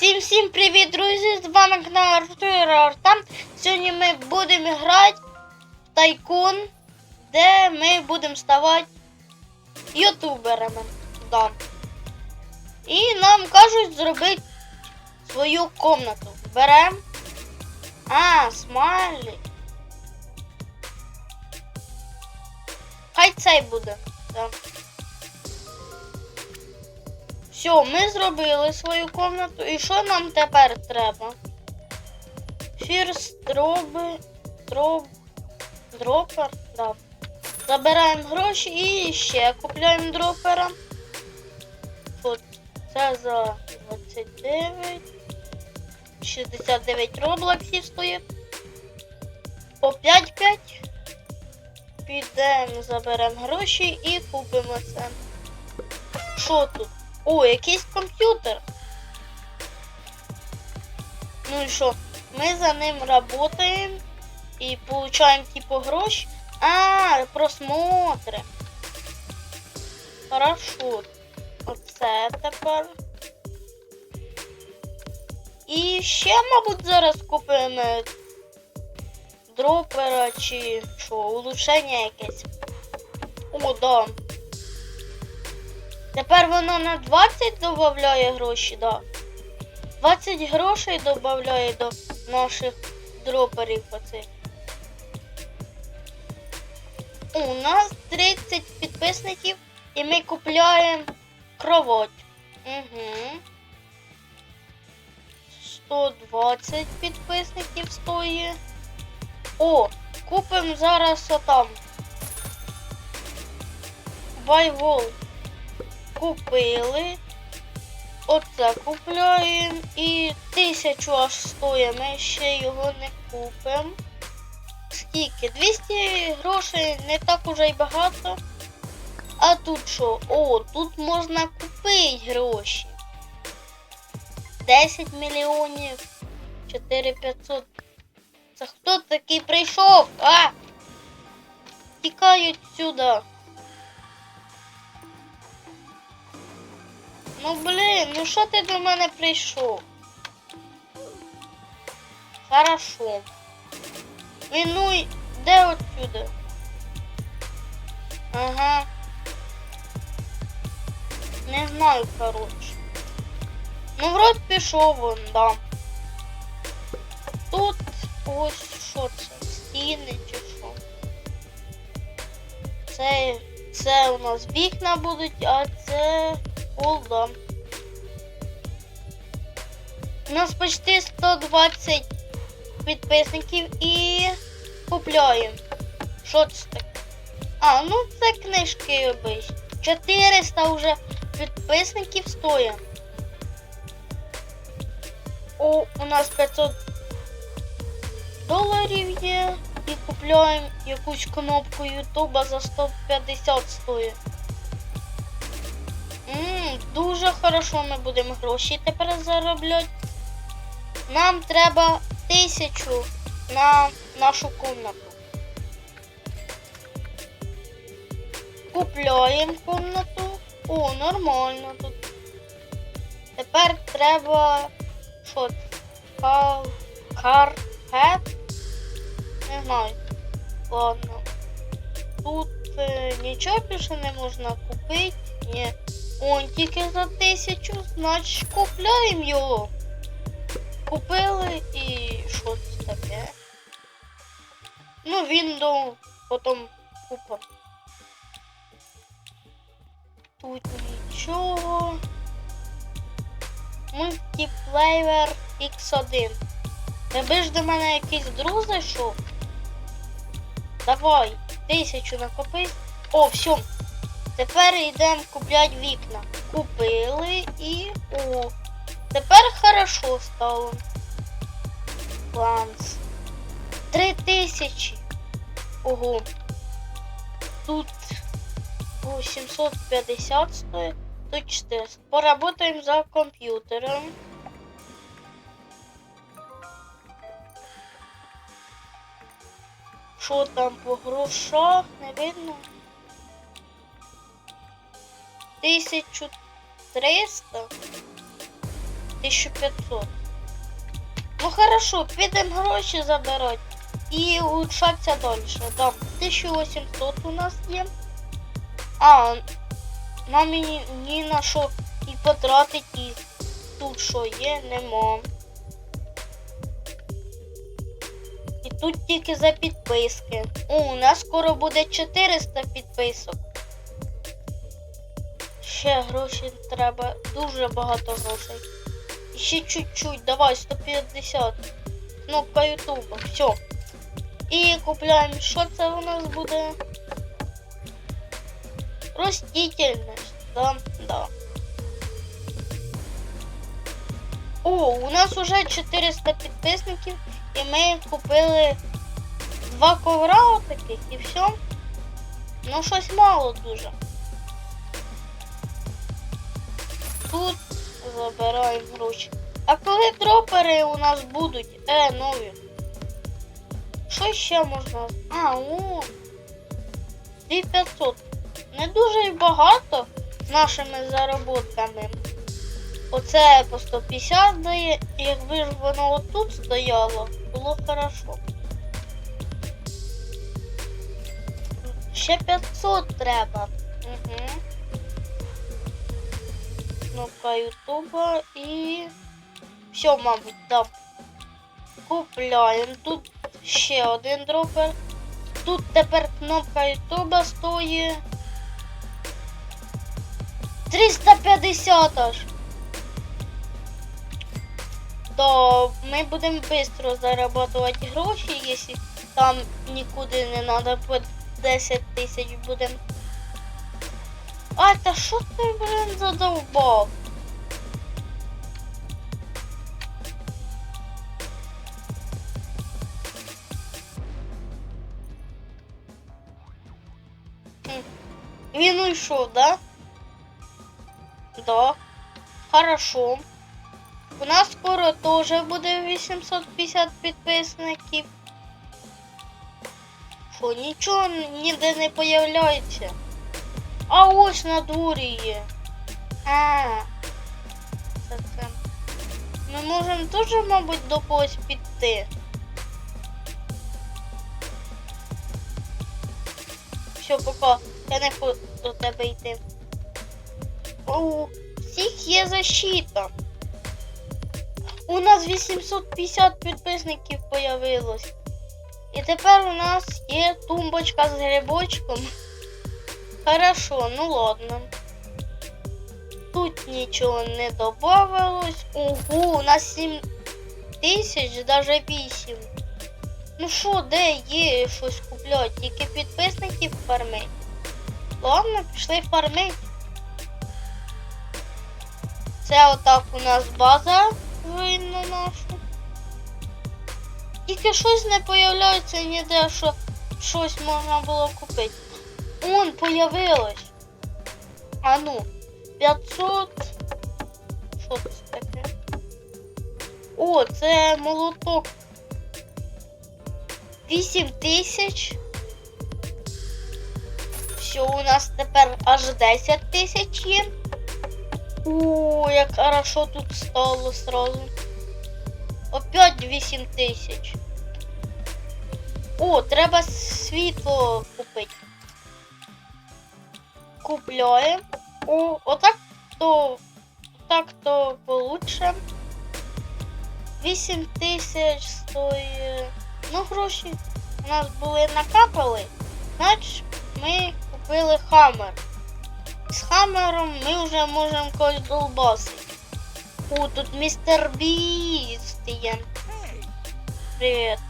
Всім всім привіт, друзі! З вами канал Артур Артам. Сьогодні ми будемо грати в тайкун, де ми будемо ставати ютуберами. Да. І нам кажуть зробити свою комнату. Беремо. А, смайлик. Хай цей буде. Да. Все, ми зробили свою комнату. І що нам тепер треба? Фірст дроби. Дроб. Дропер. Да. Забираємо гроші і ще купляємо дропера. От це за 29. 69 роблоксів стоїть. По 5-5. Підемо, заберемо гроші і купимо це. Що тут? О, якийсь комп'ютер. Ну і що? Ми за ним працюємо і получаємо типу гроші. А, просмотри. Хорошо. Оце тепер. І ще, мабуть, зараз купимо дропера чи що, улучшення якесь. О, да. Тепер воно на 20 додає гроші, да. 20 грошей додає до наших дроперів оцих. У нас 30 підписників і ми купляємо кровать. Угу. 120 підписників стоїть. О, купимо зараз отам. Вайвол купили. Оце купляємо і тисячу аж стоїть, ще його не купимо. Скільки? 200 грошей не так уже й багато. А тут що? О, тут можна купити гроші. 10 мільйонів 4500. Це хто такий прийшов? А! Тікають сюди. Ну блін, ну що ти до мене прийшов? Хорошо. Мінуй, де отсюди? Ага. Не знаю, коротше. Ну, вроде пішов вон, да. Тут ось що це? Стіни чи що? Це, це у нас вікна будуть, а це да. У нас почти 120 підписників і купляємо. Що це таке? А, ну це книжки обичні. 400 вже підписників стоїть. О, у нас 500 доларів є. І купляємо якусь кнопку Ютуба за 150 стоїть. Ммм, дуже хорошо ми будемо гроші тепер заробляти. Нам треба тисячу на нашу комнату. Купляємо комнату. О, нормально тут. Тепер треба що? Кар... Карпет? Не знаю. Ладно. Тут е, нічого більше не можна купити. Ні. Он тільки за тисячу, значить купляємо його. Купили і що це таке? Ну, до потім купимо. Тут нічого. Мультиплеєр X1. Тебе ж до мене якийсь друг зайшов? Давай, тисячу накопи. О, все. Тепер йдемо купляти вікна. Купили і о. Тепер хорошо стало. Планс. Три тисячі. Ого. Тут о, 750 стоїть. Тут 400. Поработаем за компьютером. Що там по грошах? Не видно. 1300. 1500. Ну хорошо, підемо гроші забирати і улучшатися далі. Да, 1800 у нас є. А, нам і ні на що і потратити і тут що є, нема. І тут тільки за підписки. О, у нас скоро буде 400 підписок. Ще гроші треба, дуже багато грошей. Ще чуть-чуть, давай, 150. Кнопка Ютуба, все. І купляємо, що це у нас буде? Ростительність, да, да. О, у нас уже 400 підписників, і ми купили два ковра таких і все. Ну, щось мало дуже. Тут забираємо гроші. А коли дропери у нас будуть? Е, нові. Що ще можна? А, о. 2500. Не дуже й багато з нашими заробітками. Оце по 150 дає, якби ж воно отут стояло, було хорошо. Ще 500 треба. Угу. Кнопка Ютуба і. Все, мабуть, да. Купляємо. Тут ще один дропер. Тут тепер кнопка Ютуба стоїть. 350 аж. То ми будемо швидко заробляти гроші, якщо там нікуди не треба по 10 тисяч будемо. А, та що ти, блин, задовбав? Він уйшов, да? Да. Хорошо. У нас скоро теж буде 850 підписників. Що, нічого ніде не появляється. А ось на дворі є. А. Це це. Ми можемо теж, мабуть, до когось піти. Все, пока. Я не хочу до тебе йти. У всіх є защита. У нас 850 підписників появилось. І тепер у нас є тумбочка з грибочком. Хорошо, ну ладно. Тут нічого не добавилось. Ого, у нас 7 тисяч, даже 8. Ну що, де є щось купляти? Тільки підписників фармить. Ладно, пішли фармить. Це отак у нас база видно нашу. Тільки щось не появляється ніде, що щось можна було купити. Он появилось. А ну, 500. Що це таке? О, це молоток. 8 тисяч. У нас тепер аж 10 тисяч є. О, як хорошо тут стало сразу. Опять 8 тисяч. О, треба світло Купляємо. О, отак то так то получше. 8 тисяч стоїть. Ну, гроші у нас були накапали, значить ми купили хаммер. З хаммером ми вже можемо когось долбасити. О, тут містер Біст є. Привіт.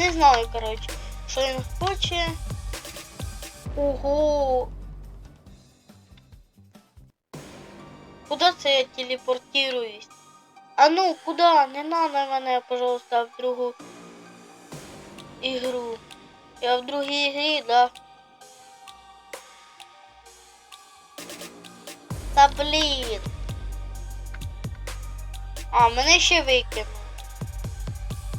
Не знаю, коротше, що він хоче. Ого. Куда це я телепортируюсь? А ну, куда? Не надо мене, пожалуйста, в другу ігру. Я в другій ігрі, да. Та блін. А, мене ще викинули.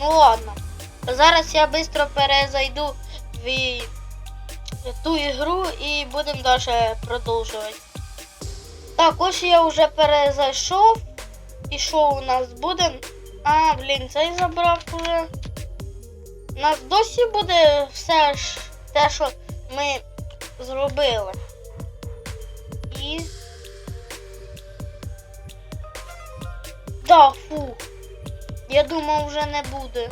Ну ладно. Зараз я швидко перезайду в ту ігру і будемо далі продовжувати. Так, ось я вже перезайшов. І що у нас буде? А, блін, цей забрав уже. У нас досі буде все ж те, що ми зробили. І. Да, фу. Я думав, вже не буде.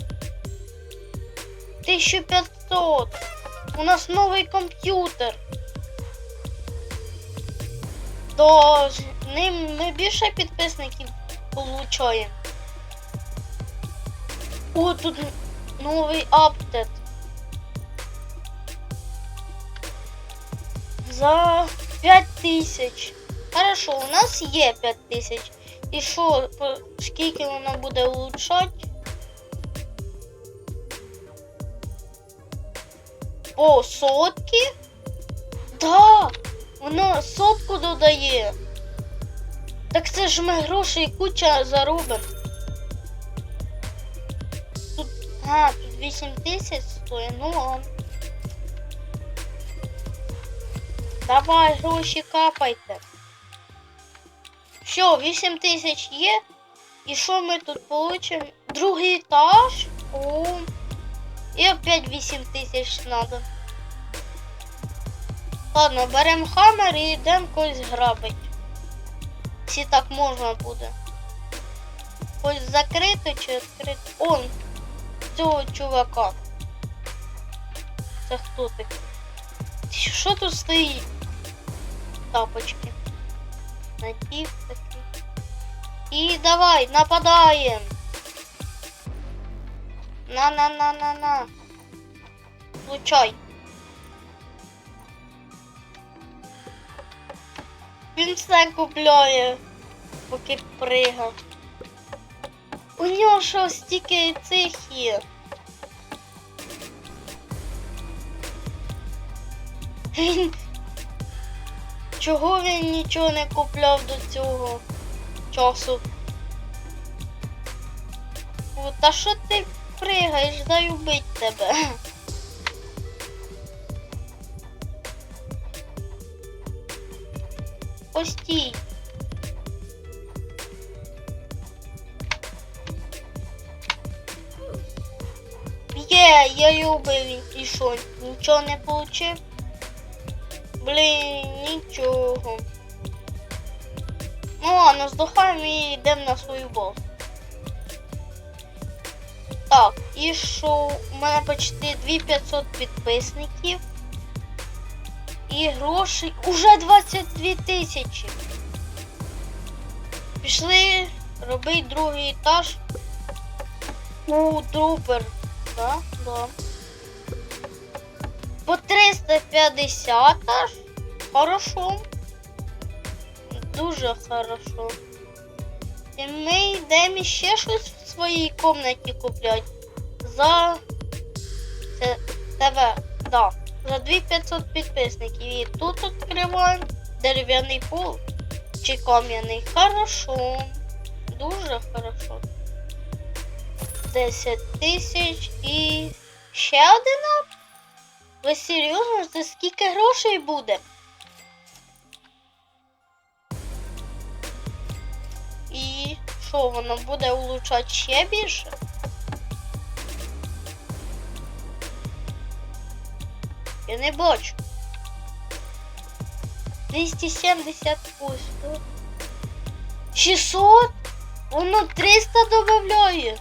1500. У нас новий комп'ютер. То з ним ми більше підписників получаємо. О, тут новий апдет. За 5000. Хорошо, у нас є 5000. І що, скільки воно буде улучшати? По сотки? Да! Воно сотку додає. Так це ж ми грошей куча заробимо. Тут, а, тут 8 тисяч стоїть, ну ладно. Давай, гроші капайте. Все, 8 тисяч є. І що ми тут получимо? Другий етаж. О. І опять 8 тисяч треба. Ладно, беремо хаммер і йдемо когось грабить. Якщо так можна буде. Ось закрито чи відкрито. Он, цього чувака. Це хто такий? Що тут стоїть? Тапочки. Натів такий. І давай, нападаємо. На-на-на-на-на. Влучай. Він все купляє, поки пригав. У нього що стільки цих є. Він... Чого він нічого не купляв до цього часу? О, та що ти пригаєш, дай убить тебе. Постій. Є, я його убив і що, нічого не получив? Блін, нічого. Ну ладно, здохаємо і йдемо на свою базу. Так, і що? У мене почти 2500 підписників. І грошей уже 22 тисячі. Пішли робити другий етаж. У трупер. Да, да. По 350 аж. Хорошо. Дуже хорошо. І ми йдемо ще щось в своїй кімнаті купляти. За це тебе, да. За 2500 підписників. І тут відкриваємо дерев'яний пол чи кам'яний. Хорошо. Дуже хорошо. 10 тисяч і ще один ап? Ви серйозно? Це скільки грошей буде? Що, воно буде улучшати ще більше? Я не бачу. 278. 600? Воно 300 додає.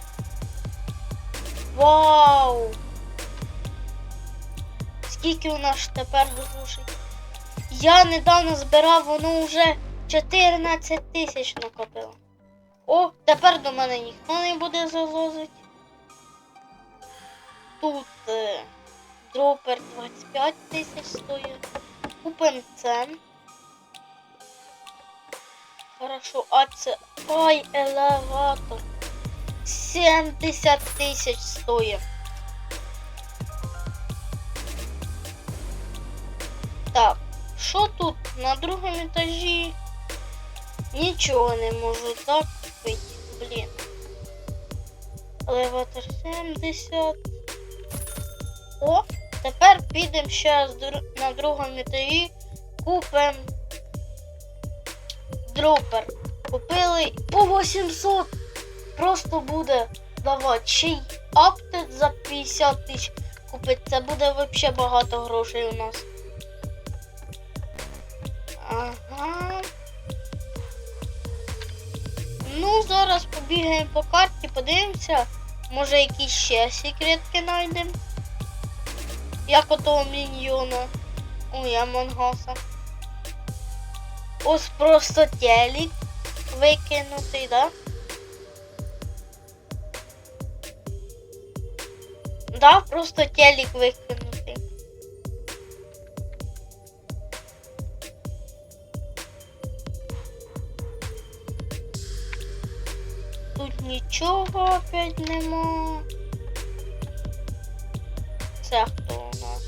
Вау! Скільки у нас тепер грошей? Я недавно збирав, воно вже 14 тисяч накопило. О, тепер до мене ніхто не буде залазити. Тут е, дропер 25 тисяч стоїть. Купим це. Хорошо, а це. Ай, елеватор. 70 тисяч стоїть. Так, що тут на другому етажі? Нічого не можу так. Елеватор 70. О, Тепер підемо ще на другому етажі, купимо дропер. Купили по 800. Просто буде давати ще й аптет за 50 тисяч купити. Це буде взагалі багато грошей у нас. Ага. Ну, зараз побігаємо по карті, подивимося. Може якісь ще секретки знайдемо. Як отого міньйона. Ой, Амонгаса. Ось просто телек викинутий, да? Да, просто телек викинутий. Нічого опять нема. Це хто у нас?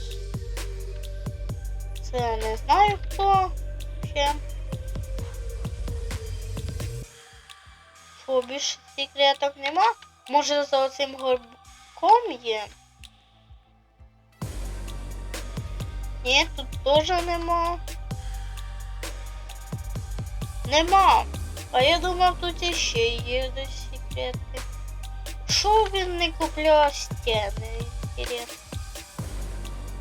Це не знаю хто ще. Що більше секреток нема? Може за оцим горбком є? Ні, тут теж нема. Нема. А я думав, тут іще є десь секрети. Що він не купляв стіни?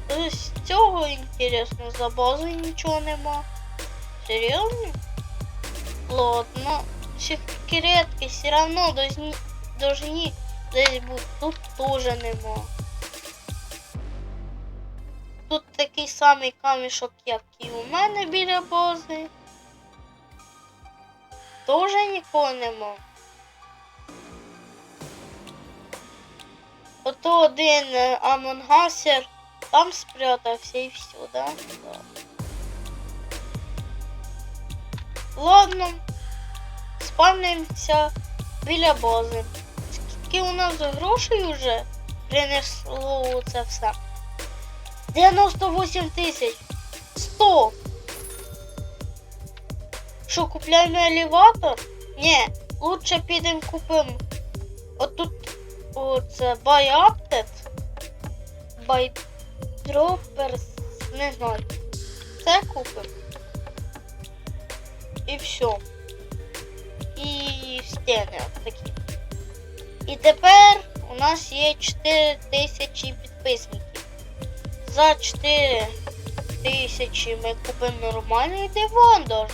З цього інтересно, за бази нічого нема. Серйозно? Ладно. Секретки все равно должны, должны десь бути. Тут теж нема. Тут такий самий камішок, як і у мене біля бази. Тоже нікого нема. Ото один е, амонгасер там спрятався і все, да? Да. Ладно, спавнимося біля бази. Скільки у нас грошей вже принесло це все? 98 тисяч. 100. Що, купляємо елеватор? Ні, лучше підемо купимо. Отут оце buy update. Buy droppers. Не знаю. Це купимо. І все. І стіни такі. І тепер у нас є 4 тисячі підписників. За 4 тисячі ми купимо нормальний диван даже.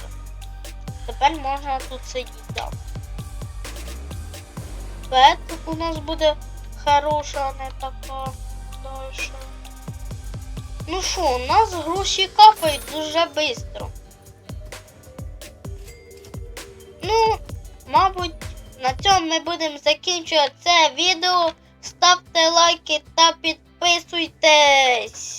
Тепер можна тут сидіти. Бет у нас буде хороша, а не така дальше. Ну що, у нас гроші капають дуже швидко. Ну, мабуть, на цьому ми будемо закінчувати це відео. Ставте лайки та підписуйтесь.